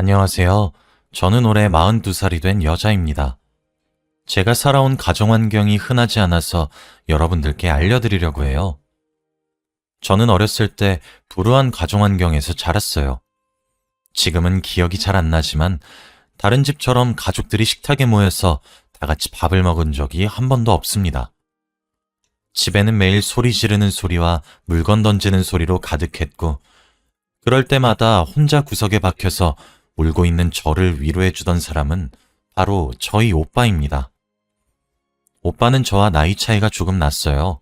안녕하세요. 저는 올해 42살이 된 여자입니다. 제가 살아온 가정 환경이 흔하지 않아서 여러분들께 알려드리려고 해요. 저는 어렸을 때 불우한 가정 환경에서 자랐어요. 지금은 기억이 잘 안 나지만 다른 집처럼 가족들이 식탁에 모여서 다 같이 밥을 먹은 적이 한 번도 없습니다. 집에는 매일 소리 지르는 소리와 물건 던지는 소리로 가득했고, 그럴 때마다 혼자 구석에 박혀서 울고 있는 저를 위로해 주던 사람은 바로 저희 오빠입니다. 오빠는 저와 나이 차이가 조금 났어요.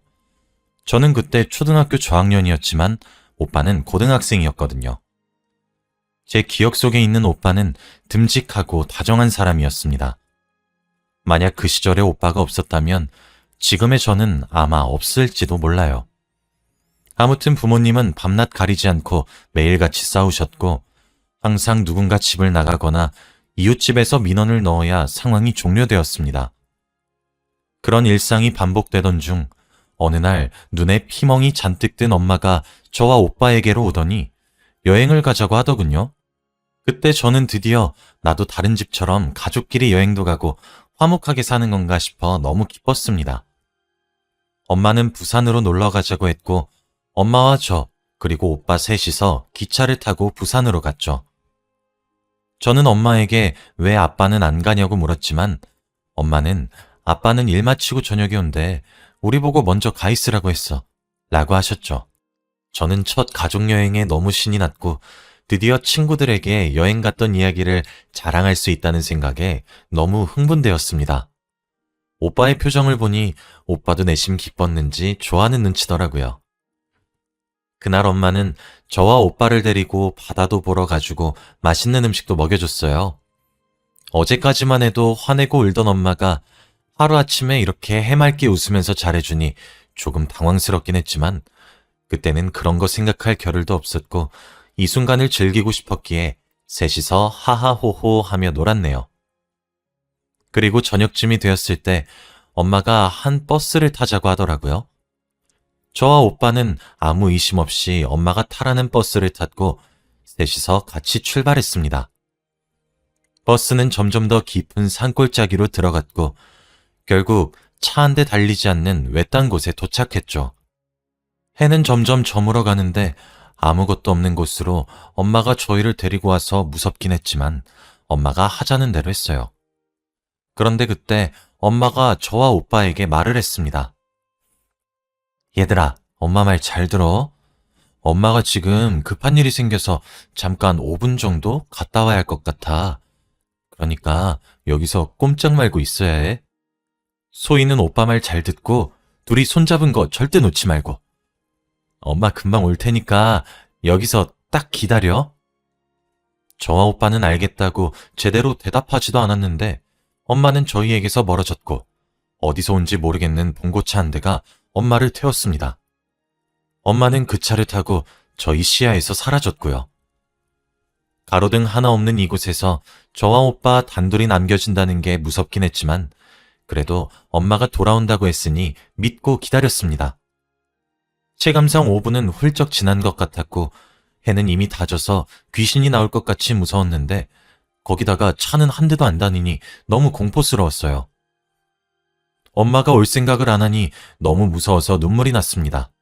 저는 그때 초등학교 저학년이었지만 오빠는 고등학생이었거든요. 제 기억 속에 있는 오빠는 듬직하고 다정한 사람이었습니다. 만약 그 시절에 오빠가 없었다면 지금의 저는 아마 없을지도 몰라요. 아무튼 부모님은 밤낮 가리지 않고 매일같이 싸우셨고 항상 누군가 집을 나가거나 이웃집에서 민원을 넣어야 상황이 종료되었습니다. 그런 일상이 반복되던 중 어느 날 눈에 피멍이 잔뜩 든 엄마가 저와 오빠에게로 오더니 여행을 가자고 하더군요. 그때 저는 드디어 나도 다른 집처럼 가족끼리 여행도 가고 화목하게 사는 건가 싶어 너무 기뻤습니다. 엄마는 부산으로 놀러 가자고 했고 엄마와 저 그리고 오빠 셋이서 기차를 타고 부산으로 갔죠. 저는 엄마에게 왜 아빠는 안 가냐고 물었지만 엄마는 아빠는 일 마치고 저녁에 온대 우리 보고 먼저 가 있으라고 했어 라고 하셨죠. 저는 첫 가족여행에 너무 신이 났고 드디어 친구들에게 여행 갔던 이야기를 자랑할 수 있다는 생각에 너무 흥분되었습니다. 오빠의 표정을 보니 오빠도 내심 기뻤는지 좋아하는 눈치더라고요. 그날 엄마는 저와 오빠를 데리고 바다도 보러 가지고 맛있는 음식도 먹여줬어요. 어제까지만 해도 화내고 울던 엄마가 하루아침에 이렇게 해맑게 웃으면서 잘해주니 조금 당황스럽긴 했지만 그때는 그런 거 생각할 겨를도 없었고 이 순간을 즐기고 싶었기에 셋이서 하하호호 하며 놀았네요. 그리고 저녁쯤이 되었을 때 엄마가 한 버스를 타자고 하더라고요. 저와 오빠는 아무 의심 없이 엄마가 타라는 버스를 탔고 셋이서 같이 출발했습니다. 버스는 점점 더 깊은 산골짜기로 들어갔고 결국 차 한 대 달리지 않는 외딴 곳에 도착했죠. 해는 점점 저물어 가는데 아무것도 없는 곳으로 엄마가 저희를 데리고 와서 무섭긴 했지만 엄마가 하자는 대로 했어요. 그런데 그때 엄마가 저와 오빠에게 말을 했습니다. 얘들아, 엄마 말 잘 들어. 엄마가 지금 급한 일이 생겨서 잠깐 5분 정도 갔다 와야 할 것 같아. 그러니까 여기서 꼼짝 말고 있어야 해. 소희는 오빠 말 잘 듣고 둘이 손잡은 거 절대 놓지 말고. 엄마 금방 올 테니까 여기서 딱 기다려. 저와 오빠는 알겠다고 제대로 대답하지도 않았는데 엄마는 저희에게서 멀어졌고 어디서 온지 모르겠는 봉고차 한 대가 엄마를 태웠습니다. 엄마는 그 차를 타고 저희 시야에서 사라졌고요. 가로등 하나 없는 이곳에서 저와 오빠 단둘이 남겨진다는 게 무섭긴 했지만 그래도 엄마가 돌아온다고 했으니 믿고 기다렸습니다. 체감상 5분은 훌쩍 지난 것 같았고 해는 이미 다 져서 귀신이 나올 것 같이 무서웠는데 거기다가 차는 한 대도 안 다니니 너무 공포스러웠어요. 엄마가 올 생각을 안 하니 너무 무서워서 눈물이 났습니다.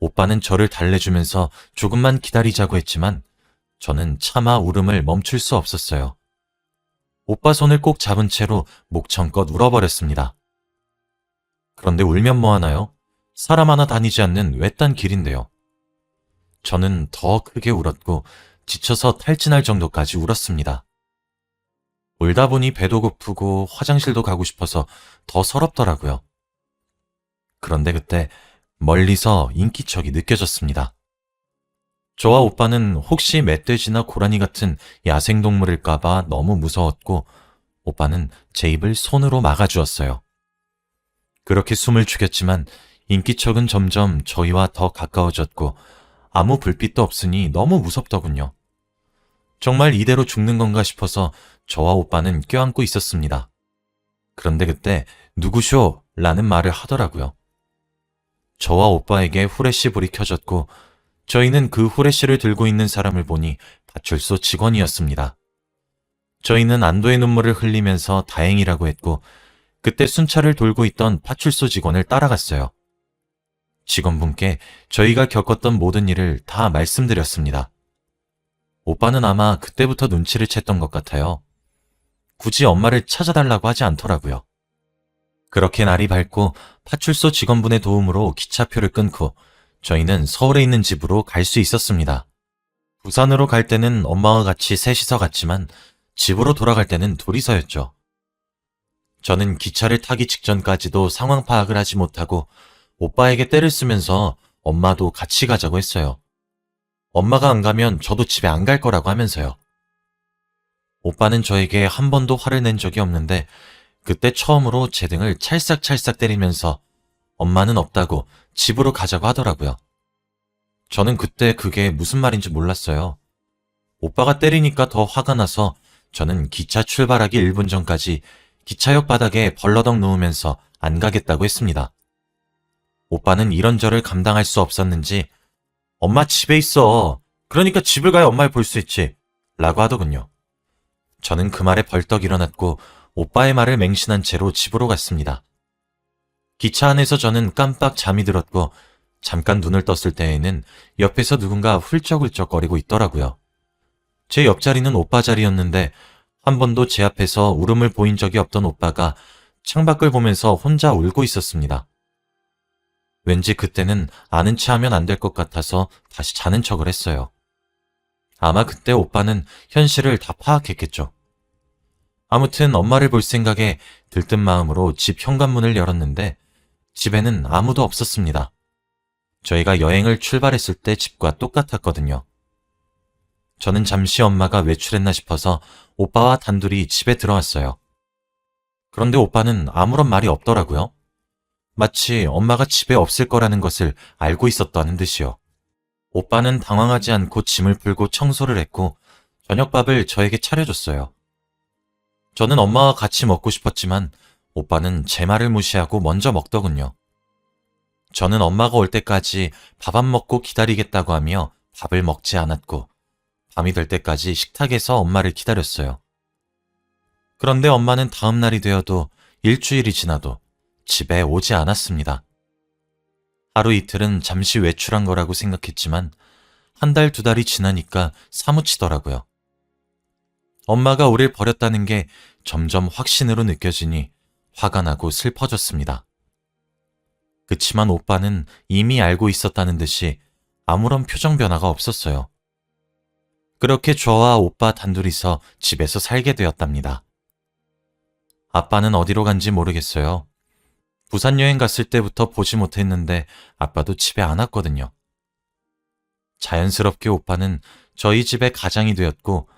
오빠는 저를 달래주면서 조금만 기다리자고 했지만 저는 차마 울음을 멈출 수 없었어요. 오빠 손을 꼭 잡은 채로 목청껏 울어버렸습니다. 그런데 울면 뭐하나요? 사람 하나 다니지 않는 외딴 길인데요. 저는 더 크게 울었고 지쳐서 탈진할 정도까지 울었습니다. 울다 보니 배도 고프고 화장실도 가고 싶어서 더 서럽더라고요. 그런데 그때 멀리서 인기척이 느껴졌습니다. 저와 오빠는 혹시 멧돼지나 고라니 같은 야생동물일까봐 너무 무서웠고 오빠는 제 입을 손으로 막아주었어요. 그렇게 숨을 죽였지만 인기척은 점점 저희와 더 가까워졌고 아무 불빛도 없으니 너무 무섭더군요. 정말 이대로 죽는 건가 싶어서 저와 오빠는 껴안고 있었습니다. 그런데 그때 누구쇼? 라는 말을 하더라고요. 저와 오빠에게 후레쉬 불이 켜졌고 저희는 그 후레쉬를 들고 있는 사람을 보니 파출소 직원이었습니다. 저희는 안도의 눈물을 흘리면서 다행이라고 했고, 그때 순찰을 돌고 있던 파출소 직원을 따라갔어요. 직원분께 저희가 겪었던 모든 일을 다 말씀드렸습니다. 오빠는 아마 그때부터 눈치를 챘던 것 같아요. 굳이 엄마를 찾아달라고 하지 않더라고요. 그렇게 날이 밝고 파출소 직원분의 도움으로 기차표를 끊고 저희는 서울에 있는 집으로 갈 수 있었습니다. 부산으로 갈 때는 엄마와 같이 셋이서 갔지만 집으로 돌아갈 때는 둘이서였죠. 저는 기차를 타기 직전까지도 상황 파악을 하지 못하고 오빠에게 떼를 쓰면서 엄마도 같이 가자고 했어요. 엄마가 안 가면 저도 집에 안 갈 거라고 하면서요. 오빠는 저에게 한 번도 화를 낸 적이 없는데 그때 처음으로 제 등을 찰싹찰싹 때리면서 엄마는 없다고 집으로 가자고 하더라고요. 저는 그때 그게 무슨 말인지 몰랐어요. 오빠가 때리니까 더 화가 나서 저는 기차 출발하기 1분 전까지 기차역 바닥에 벌러덩 누우면서 안 가겠다고 했습니다. 오빠는 이런 저를 감당할 수 없었는지 엄마 집에 있어. 그러니까 집을 가야 엄마를 볼 수 있지. 라고 하더군요. 저는 그 말에 벌떡 일어났고 오빠의 말을 맹신한 채로 집으로 갔습니다. 기차 안에서 저는 깜빡 잠이 들었고 잠깐 눈을 떴을 때에는 옆에서 누군가 훌쩍훌쩍거리고 있더라고요. 제 옆자리는 오빠 자리였는데 한 번도 제 앞에서 울음을 보인 적이 없던 오빠가 창밖을 보면서 혼자 울고 있었습니다. 왠지 그때는 아는 체 하면 안 될 것 같아서 다시 자는 척을 했어요. 아마 그때 오빠는 현실을 다 파악했겠죠. 아무튼 엄마를 볼 생각에 들뜬 마음으로 집 현관문을 열었는데 집에는 아무도 없었습니다. 저희가 여행을 출발했을 때 집과 똑같았거든요. 저는 잠시 엄마가 외출했나 싶어서 오빠와 단둘이 집에 들어왔어요. 그런데 오빠는 아무런 말이 없더라고요. 마치 엄마가 집에 없을 거라는 것을 알고 있었다는 듯이요. 오빠는 당황하지 않고 짐을 풀고 청소를 했고 저녁밥을 저에게 차려줬어요. 저는 엄마와 같이 먹고 싶었지만 오빠는 제 말을 무시하고 먼저 먹더군요. 저는 엄마가 올 때까지 밥 안 먹고 기다리겠다고 하며 밥을 먹지 않았고 밤이 될 때까지 식탁에서 엄마를 기다렸어요. 그런데 엄마는 다음 날이 되어도 일주일이 지나도 집에 오지 않았습니다. 하루 이틀은 잠시 외출한 거라고 생각했지만 한 달, 두 달이 지나니까 사무치더라고요. 엄마가 우릴 버렸다는 게 점점 확신으로 느껴지니 화가 나고 슬퍼졌습니다. 그치만 오빠는 이미 알고 있었다는 듯이 아무런 표정 변화가 없었어요. 그렇게 저와 오빠 단둘이서 집에서 살게 되었답니다. 아빠는 어디로 간지 모르겠어요. 부산 여행 갔을 때부터 보지 못했는데 아빠도 집에 안 왔거든요. 자연스럽게 오빠는 저희 집의 가장이 되었고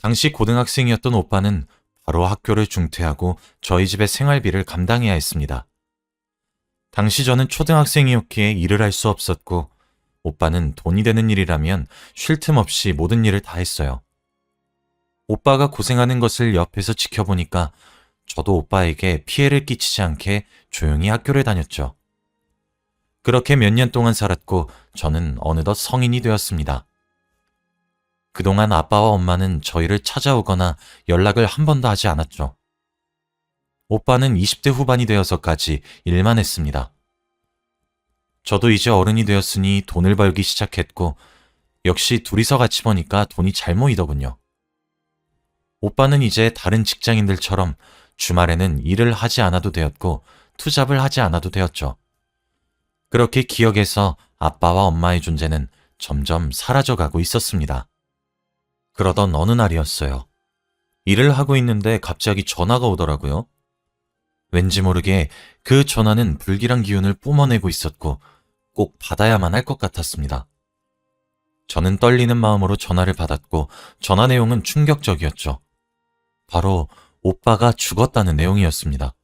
당시 고등학생이었던 오빠는 바로 학교를 중퇴하고 저희 집의 생활비를 감당해야 했습니다. 당시 저는 초등학생이었기에 일을 할 수 없었고 오빠는 돈이 되는 일이라면 쉴 틈 없이 모든 일을 다 했어요. 오빠가 고생하는 것을 옆에서 지켜보니까 저도 오빠에게 피해를 끼치지 않게 조용히 학교를 다녔죠. 그렇게 몇 년 동안 살았고 저는 어느덧 성인이 되었습니다. 그동안 아빠와 엄마는 저희를 찾아오거나 연락을 한 번도 하지 않았죠. 오빠는 20대 후반이 되어서까지 일만 했습니다. 저도 이제 어른이 되었으니 돈을 벌기 시작했고, 역시 둘이서 같이 버니까 돈이 잘 모이더군요. 오빠는 이제 다른 직장인들처럼 주말에는 일을 하지 않아도 되었고, 투잡을 하지 않아도 되었죠. 그렇게 기억에서 아빠와 엄마의 존재는 점점 사라져가고 있었습니다. 그러던 어느 날이었어요. 일을 하고 있는데 갑자기 전화가 오더라고요. 왠지 모르게 그 전화는 불길한 기운을 뿜어내고 있었고 꼭 받아야만 할 것 같았습니다. 저는 떨리는 마음으로 전화를 받았고 전화 내용은 충격적이었죠. 바로 오빠가 죽었다는 내용이었습니다.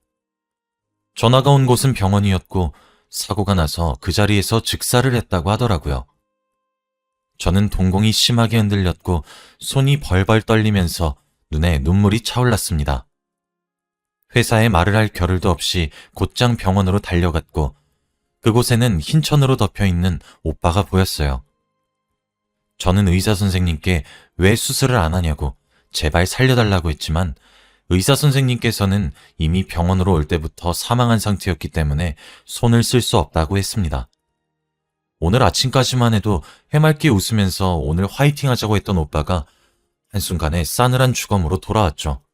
전화가 온 곳은 병원이었고 사고가 나서 그 자리에서 즉사를 했다고 하더라고요. 저는 동공이 심하게 흔들렸고 손이 벌벌 떨리면서 눈에 눈물이 차올랐습니다. 회사에 말을 할 겨를도 없이 곧장 병원으로 달려갔고 그곳에는 흰 천으로 덮여 있는 오빠가 보였어요. 저는 의사 선생님께 왜 수술을 안 하냐고 제발 살려달라고 했지만 의사 선생님께서는 이미 병원으로 올 때부터 사망한 상태였기 때문에 손을 쓸 수 없다고 했습니다. 오늘 아침까지만 해도 해맑게 웃으면서 오늘 화이팅 하자고 했던 오빠가 한순간에 싸늘한 주검으로 돌아왔죠.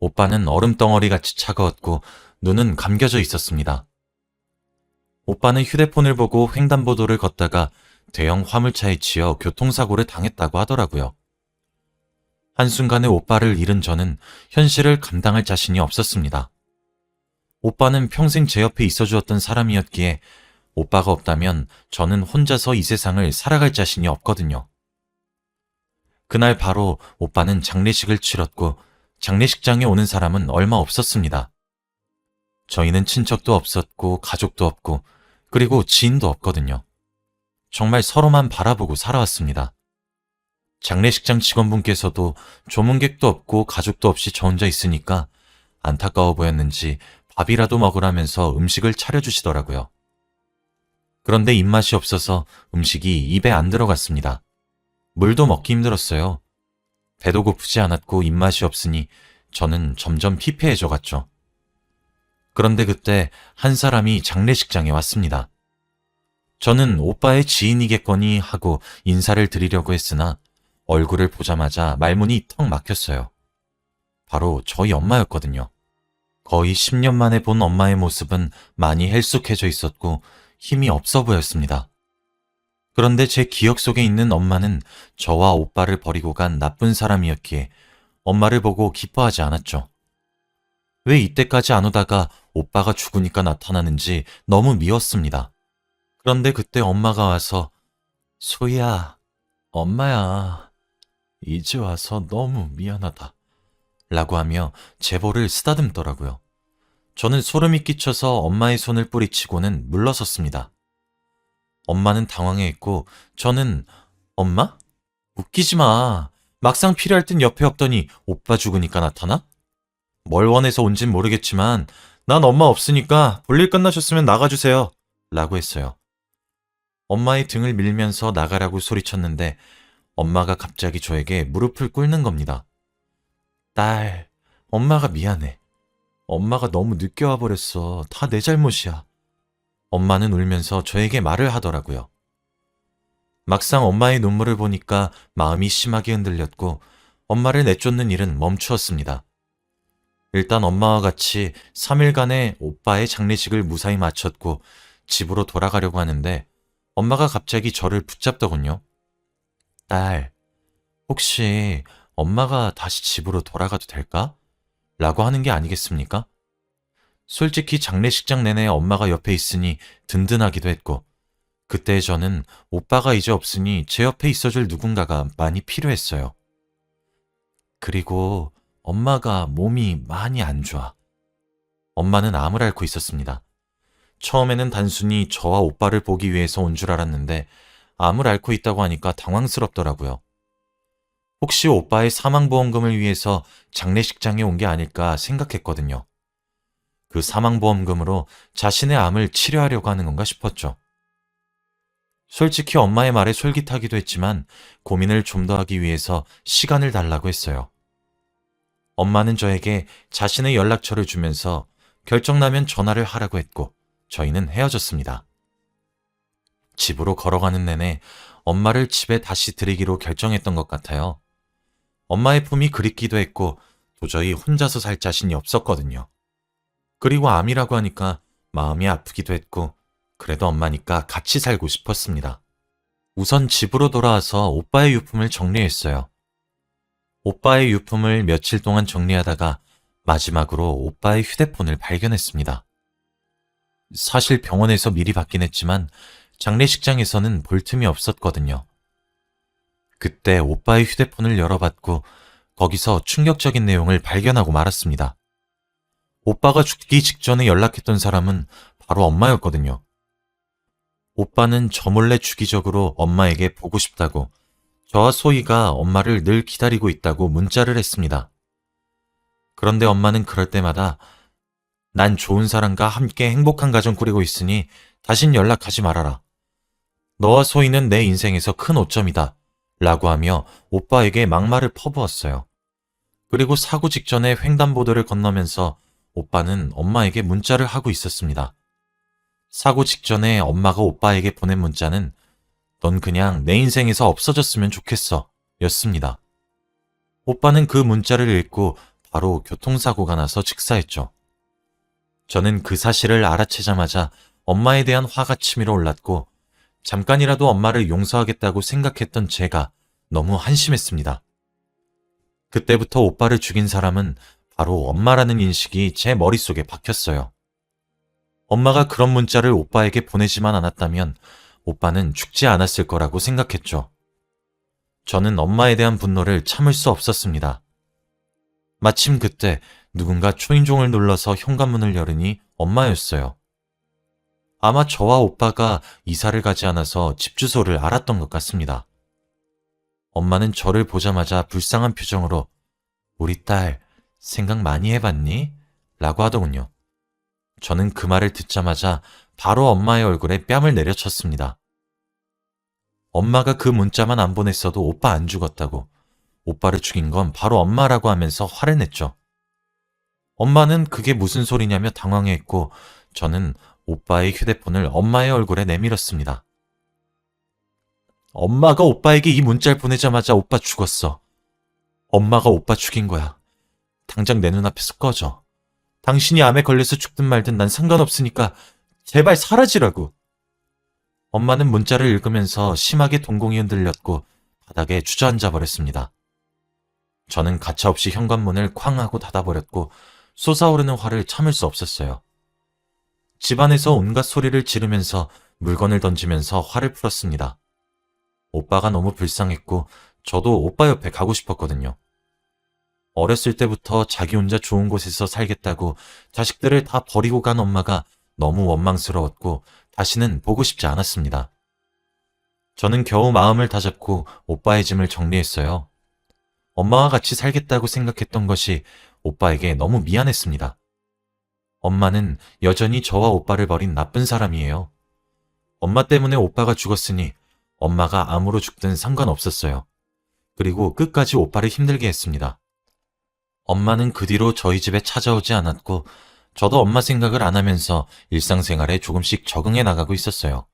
오빠는 얼음 덩어리 같이 차가웠고 눈은 감겨져 있었습니다. 오빠는 휴대폰을 보고 횡단보도를 걷다가 대형 화물차에 치여 교통사고를 당했다고 하더라고요. 한순간에 오빠를 잃은 저는 현실을 감당할 자신이 없었습니다. 오빠는 평생 제 옆에 있어 주었던 사람이었기에 오빠가 없다면 저는 혼자서 이 세상을 살아갈 자신이 없거든요. 그날 바로 오빠는 장례식을 치렀고 장례식장에 오는 사람은 얼마 없었습니다. 저희는 친척도 없었고 가족도 없고 그리고 지인도 없거든요. 정말 서로만 바라보고 살아왔습니다. 장례식장 직원분께서도 조문객도 없고 가족도 없이 저 혼자 있으니까 안타까워 보였는지 밥이라도 먹으라면서 음식을 차려주시더라고요. 그런데 입맛이 없어서 음식이 입에 안 들어갔습니다. 물도 먹기 힘들었어요. 배도 고프지 않았고 입맛이 없으니 저는 점점 피폐해져 갔죠. 그런데 그때 한 사람이 장례식장에 왔습니다. 저는 오빠의 지인이겠거니 하고 인사를 드리려고 했으나 얼굴을 보자마자 말문이 턱 막혔어요. 바로 저희 엄마였거든요. 거의 10년 만에 본 엄마의 모습은 많이 헬쑥해져 있었고 힘이 없어 보였습니다. 그런데 제 기억 속에 있는 엄마는 저와 오빠를 버리고 간 나쁜 사람이었기에 엄마를 보고 기뻐하지 않았죠. 왜 이때까지 안 오다가 오빠가 죽으니까 나타나는지 너무 미웠습니다. 그런데 그때 엄마가 와서 소희야, 엄마야, 이제 와서 너무 미안하다. 라고 하며 제보를 쓰다듬더라고요. 저는 소름이 끼쳐서 엄마의 손을 뿌리치고는 물러섰습니다. 엄마는 당황해있고 저는 엄마? 웃기지 마. 막상 필요할 땐 옆에 없더니 오빠 죽으니까 나타나? 뭘 원해서 온진 모르겠지만 난 엄마 없으니까 볼일 끝나셨으면 나가주세요. 라고 했어요. 엄마의 등을 밀면서 나가라고 소리쳤는데 엄마가 갑자기 저에게 무릎을 꿇는 겁니다. 딸, 엄마가 미안해. 엄마가 너무 늦게 와버렸어. 다 내 잘못이야. 엄마는 울면서 저에게 말을 하더라고요. 막상 엄마의 눈물을 보니까 마음이 심하게 흔들렸고 엄마를 내쫓는 일은 멈추었습니다. 일단 엄마와 같이 3일간의 오빠의 장례식을 무사히 마쳤고 집으로 돌아가려고 하는데 엄마가 갑자기 저를 붙잡더군요. 딸, 혹시 엄마가 다시 집으로 돌아가도 될까? 라고 하는 게 아니겠습니까? 솔직히 장례식장 내내 엄마가 옆에 있으니 든든하기도 했고, 그때 저는 오빠가 이제 없으니 제 옆에 있어줄 누군가가 많이 필요했어요. 그리고 엄마가 몸이 많이 안 좋아. 엄마는 암을 앓고 있었습니다. 처음에는 단순히 저와 오빠를 보기 위해서 온 줄 알았는데 암을 앓고 있다고 하니까 당황스럽더라고요. 혹시 오빠의 사망보험금을 위해서 장례식장에 온 게 아닐까 생각했거든요. 그 사망보험금으로 자신의 암을 치료하려고 하는 건가 싶었죠. 솔직히 엄마의 말에 솔깃하기도 했지만 고민을 좀 더 하기 위해서 시간을 달라고 했어요. 엄마는 저에게 자신의 연락처를 주면서 결정나면 전화를 하라고 했고 저희는 헤어졌습니다. 집으로 걸어가는 내내 엄마를 집에 다시 들이기로 결정했던 것 같아요. 엄마의 품이 그립기도 했고 도저히 혼자서 살 자신이 없었거든요. 그리고 암이라고 하니까 마음이 아프기도 했고 그래도 엄마니까 같이 살고 싶었습니다. 우선 집으로 돌아와서 오빠의 유품을 정리했어요. 오빠의 유품을 며칠 동안 정리하다가 마지막으로 오빠의 휴대폰을 발견했습니다. 사실 병원에서 미리 받긴 했지만 장례식장에서는 볼 틈이 없었거든요. 그때 오빠의 휴대폰을 열어봤고 거기서 충격적인 내용을 발견하고 말았습니다. 오빠가 죽기 직전에 연락했던 사람은 바로 엄마였거든요. 오빠는 저 몰래 주기적으로 엄마에게 보고 싶다고 저와 소희가 엄마를 늘 기다리고 있다고 문자를 했습니다. 그런데 엄마는 그럴 때마다 난 좋은 사람과 함께 행복한 가정 꾸리고 있으니 다신 연락하지 말아라. 너와 소희는 내 인생에서 큰 오점이다. 라고 하며 오빠에게 막말을 퍼부었어요. 그리고 사고 직전에 횡단보도를 건너면서 오빠는 엄마에게 문자를 하고 있었습니다. 사고 직전에 엄마가 오빠에게 보낸 문자는 넌 그냥 내 인생에서 없어졌으면 좋겠어. 였습니다. 오빠는 그 문자를 읽고 바로 교통사고가 나서 직사했죠. 저는 그 사실을 알아채자마자 엄마에 대한 화가 치밀어 올랐고 잠깐이라도 엄마를 용서하겠다고 생각했던 제가 너무 한심했습니다. 그때부터 오빠를 죽인 사람은 바로 엄마라는 인식이 제 머릿속에 박혔어요. 엄마가 그런 문자를 오빠에게 보내지만 않았다면 오빠는 죽지 않았을 거라고 생각했죠. 저는 엄마에 대한 분노를 참을 수 없었습니다. 마침 그때 누군가 초인종을 눌러서 현관문을 열으니 엄마였어요. 아마 저와 오빠가 이사를 가지 않아서 집 주소를 알았던 것 같습니다. 엄마는 저를 보자마자 불쌍한 표정으로 우리 딸 생각 많이 해봤니? 라고 하더군요. 저는 그 말을 듣자마자 바로 엄마의 얼굴에 뺨을 내려쳤습니다. 엄마가 그 문자만 안 보냈어도 오빠 안 죽었다고 오빠를 죽인 건 바로 엄마라고 하면서 화를 냈죠. 엄마는 그게 무슨 소리냐며 당황해했고 저는 오빠의 휴대폰을 엄마의 얼굴에 내밀었습니다. 엄마가 오빠에게 이 문자를 보내자마자 오빠 죽었어. 엄마가 오빠 죽인 거야. 당장 내 눈앞에서 꺼져. 당신이 암에 걸려서 죽든 말든 난 상관없으니까 제발 사라지라고. 엄마는 문자를 읽으면서 심하게 동공이 흔들렸고 바닥에 주저앉아 버렸습니다. 저는 가차없이 현관문을 쾅 하고 닫아버렸고 솟아오르는 화를 참을 수 없었어요. 집안에서 온갖 소리를 지르면서 물건을 던지면서 화를 풀었습니다. 오빠가 너무 불쌍했고 저도 오빠 옆에 가고 싶었거든요. 어렸을 때부터 자기 혼자 좋은 곳에서 살겠다고 자식들을 다 버리고 간 엄마가 너무 원망스러웠고 다시는 보고 싶지 않았습니다. 저는 겨우 마음을 다잡고 오빠의 짐을 정리했어요. 엄마와 같이 살겠다고 생각했던 것이 오빠에게 너무 미안했습니다. 엄마는 여전히 저와 오빠를 버린 나쁜 사람이에요. 엄마 때문에 오빠가 죽었으니 엄마가 암으로 죽든 상관없었어요. 그리고 끝까지 오빠를 힘들게 했습니다. 엄마는 그 뒤로 저희 집에 찾아오지 않았고 저도 엄마 생각을 안 하면서 일상생활에 조금씩 적응해 나가고 있었어요.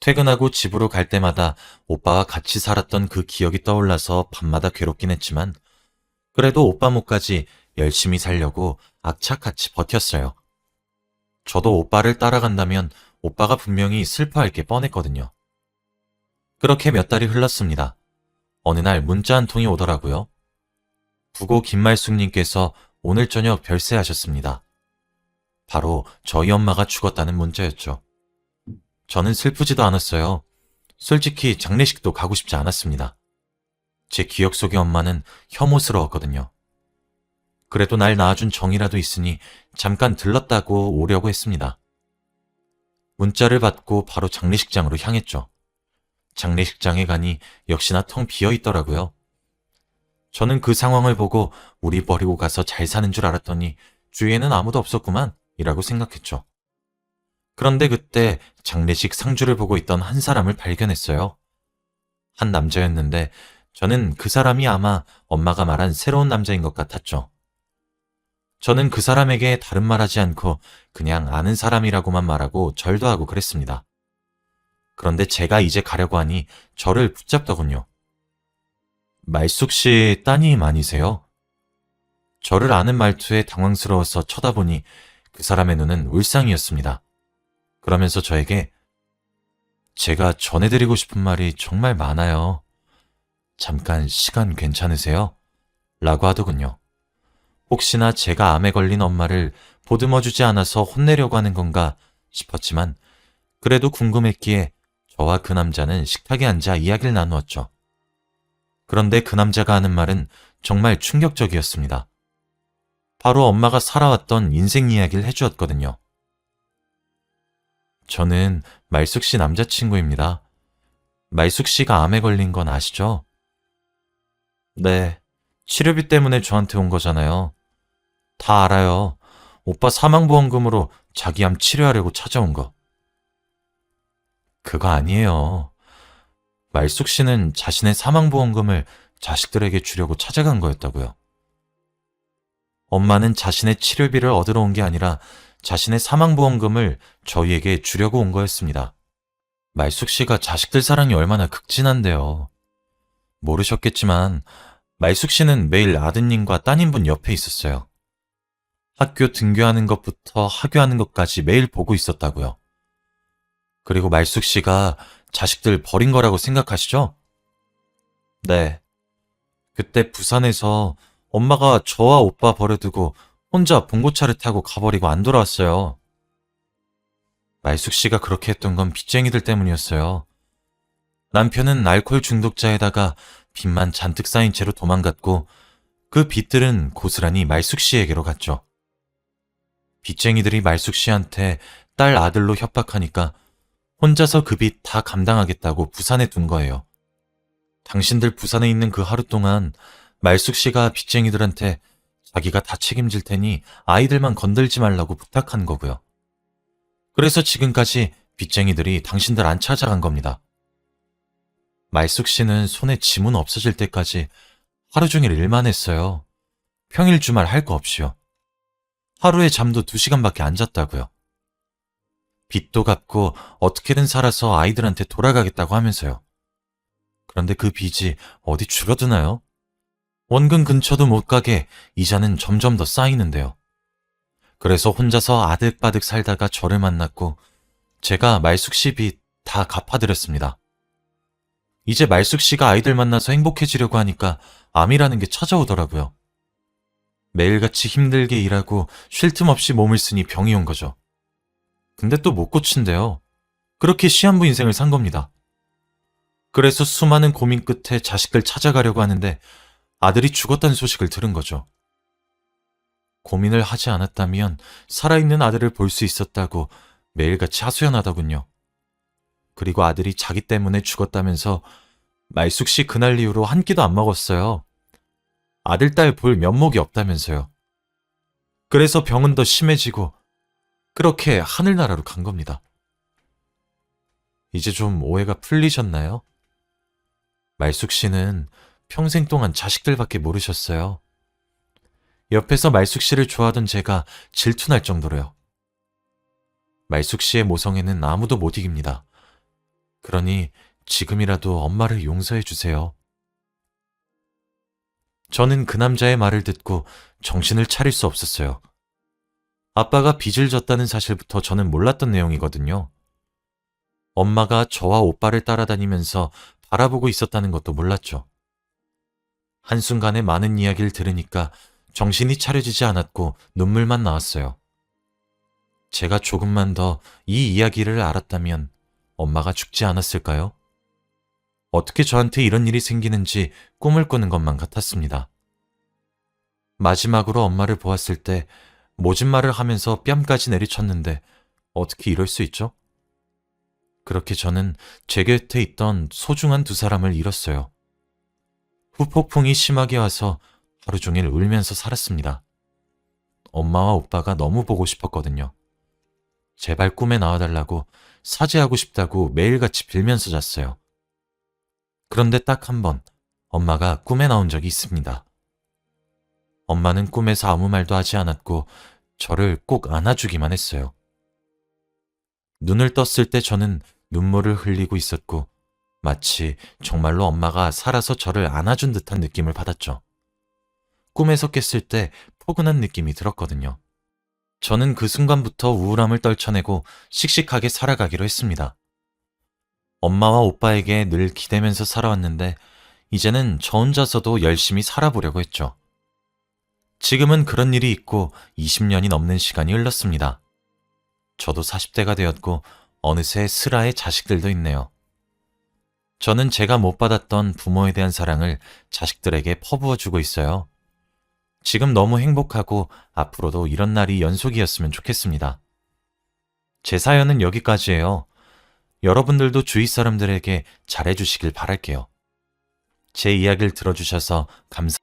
퇴근하고 집으로 갈 때마다 오빠와 같이 살았던 그 기억이 떠올라서 밤마다 괴롭긴 했지만 그래도 오빠 목까지 열심히 살려고 악착같이 버텼어요. 저도 오빠를 따라간다면 오빠가 분명히 슬퍼할 게 뻔했거든요. 그렇게 몇 달이 흘렀습니다. 어느 날 문자 한 통이 오더라고요. 부고 김말숙님께서 오늘 저녁 별세하셨습니다. 바로 저희 엄마가 죽었다는 문자였죠. 저는 슬프지도 않았어요. 솔직히 장례식도 가고 싶지 않았습니다. 제 기억 속의 엄마는 혐오스러웠거든요. 그래도 날 낳아준 정이라도 있으니 잠깐 들렀다고 오려고 했습니다. 문자를 받고 바로 장례식장으로 향했죠. 장례식장에 가니 역시나 텅 비어 있더라고요. 저는 그 상황을 보고 우리 버리고 가서 잘 사는 줄 알았더니 주위에는 아무도 없었구만 이라고 생각했죠. 그런데 그때 장례식 상주를 보고 있던 한 사람을 발견했어요. 한 남자였는데 저는 그 사람이 아마 엄마가 말한 새로운 남자인 것 같았죠. 저는 그 사람에게 다른 말 하지 않고 그냥 아는 사람이라고만 말하고 절도 하고 그랬습니다. 그런데 제가 이제 가려고 하니 저를 붙잡더군요. 말숙 씨 따님 아니세요? 저를 아는 말투에 당황스러워서 쳐다보니 그 사람의 눈은 울상이었습니다. 그러면서 저에게 제가 전해드리고 싶은 말이 정말 많아요. 잠깐 시간 괜찮으세요? 라고 하더군요. 혹시나 제가 암에 걸린 엄마를 보듬어 주지 않아서 혼내려고 하는 건가 싶었지만 그래도 궁금했기에 저와 그 남자는 식탁에 앉아 이야기를 나누었죠. 그런데 그 남자가 하는 말은 정말 충격적이었습니다. 바로 엄마가 살아왔던 인생 이야기를 해주었거든요. 저는 말숙 씨 남자친구입니다. 말숙 씨가 암에 걸린 건 아시죠? 네. 치료비 때문에 저한테 온 거잖아요. 다 알아요. 오빠 사망보험금으로 자기 암 치료하려고 찾아온 거. 그거 아니에요. 말숙 씨는 자신의 사망보험금을 자식들에게 주려고 찾아간 거였다고요. 엄마는 자신의 치료비를 얻으러 온 게 아니라 자신의 사망보험금을 저희에게 주려고 온 거였습니다. 말숙 씨가 자식들 사랑이 얼마나 극진한데요. 모르셨겠지만 말숙 씨는 매일 아드님과 따님분 옆에 있었어요. 학교 등교하는 것부터 하교하는 것까지 매일 보고 있었다고요. 그리고 말숙 씨가 자식들 버린 거라고 생각하시죠? 네. 그때 부산에서 엄마가 저와 오빠 버려두고 혼자 봉고차를 타고 가버리고 안 돌아왔어요. 말숙 씨가 그렇게 했던 건 빚쟁이들 때문이었어요. 남편은 알코올 중독자에다가 빚만 잔뜩 쌓인 채로 도망갔고 그 빚들은 고스란히 말숙 씨에게로 갔죠. 빚쟁이들이 말숙 씨한테 딸 아들로 협박하니까 혼자서 그 빚 다 감당하겠다고 부산에 둔 거예요. 당신들 부산에 있는 그 하루 동안 말숙 씨가 빚쟁이들한테 자기가 다 책임질 테니 아이들만 건들지 말라고 부탁한 거고요. 그래서 지금까지 빚쟁이들이 당신들 안 찾아간 겁니다. 말숙 씨는 손에 지문 없어질 때까지 하루 종일 일만 했어요. 평일 주말 할 거 없이요. 하루에 잠도 두 시간밖에 안 잤다고요. 빚도 갚고 어떻게든 살아서 아이들한테 돌아가겠다고 하면서요. 그런데 그 빚이 어디 줄어드나요? 원금 근처도 못 가게 이자는 점점 더 쌓이는데요. 그래서 혼자서 아득바득 살다가 저를 만났고 제가 말숙 씨빚다 갚아드렸습니다. 이제 말숙 씨가 아이들 만나서 행복해지려고 하니까 암이라는 게 찾아오더라고요. 매일같이 힘들게 일하고 쉴 틈 없이 몸을 쓰니 병이 온 거죠. 근데 또 못 고친대요. 그렇게 시한부 인생을 산 겁니다. 그래서 수많은 고민 끝에 자식들 찾아가려고 하는데 아들이 죽었다는 소식을 들은 거죠. 고민을 하지 않았다면 살아있는 아들을 볼 수 있었다고 매일같이 하소연하더군요. 그리고 아들이 자기 때문에 죽었다면서 말숙 씨 그날 이후로 한 끼도 안 먹었어요. 아들, 딸 볼 면목이 없다면서요. 그래서 병은 더 심해지고 그렇게 하늘나라로 간 겁니다. 이제 좀 오해가 풀리셨나요? 말숙 씨는 평생 동안 자식들밖에 모르셨어요. 옆에서 말숙 씨를 좋아하던 제가 질투날 정도로요. 말숙 씨의 모성애는 아무도 못 이깁니다. 그러니 지금이라도 엄마를 용서해 주세요. 저는 그 남자의 말을 듣고 정신을 차릴 수 없었어요. 아빠가 빚을 졌다는 사실부터 저는 몰랐던 내용이거든요. 엄마가 저와 오빠를 따라다니면서 바라보고 있었다는 것도 몰랐죠. 한순간에 많은 이야기를 들으니까 정신이 차려지지 않았고 눈물만 나왔어요. 제가 조금만 더 이 이야기를 알았다면 엄마가 죽지 않았을까요? 어떻게 저한테 이런 일이 생기는지 꿈을 꾸는 것만 같았습니다. 마지막으로 엄마를 보았을 때 모진 말을 하면서 뺨까지 내리쳤는데 어떻게 이럴 수 있죠? 그렇게 저는 제 곁에 있던 소중한 두 사람을 잃었어요. 후폭풍이 심하게 와서 하루 종일 울면서 살았습니다. 엄마와 오빠가 너무 보고 싶었거든요. 제발 꿈에 나와달라고 사죄하고 싶다고 매일같이 빌면서 잤어요. 그런데 딱 한 번 엄마가 꿈에 나온 적이 있습니다. 엄마는 꿈에서 아무 말도 하지 않았고 저를 꼭 안아주기만 했어요. 눈을 떴을 때 저는 눈물을 흘리고 있었고 마치 정말로 엄마가 살아서 저를 안아준 듯한 느낌을 받았죠. 꿈에서 깼을 때 포근한 느낌이 들었거든요. 저는 그 순간부터 우울함을 떨쳐내고 씩씩하게 살아가기로 했습니다. 엄마와 오빠에게 늘 기대면서 살아왔는데 이제는 저 혼자서도 열심히 살아보려고 했죠. 지금은 그런 일이 있고 20년이 넘는 시간이 흘렀습니다. 저도 40대가 되었고 어느새 슬아의 자식들도 있네요. 저는 제가 못 받았던 부모에 대한 사랑을 자식들에게 퍼부어 주고 있어요. 지금 너무 행복하고 앞으로도 이런 날이 연속이었으면 좋겠습니다. 제 사연은 여기까지예요. 여러분들도 주위 사람들에게 잘해주시길 바랄게요. 제 이야기를 들어주셔서 감사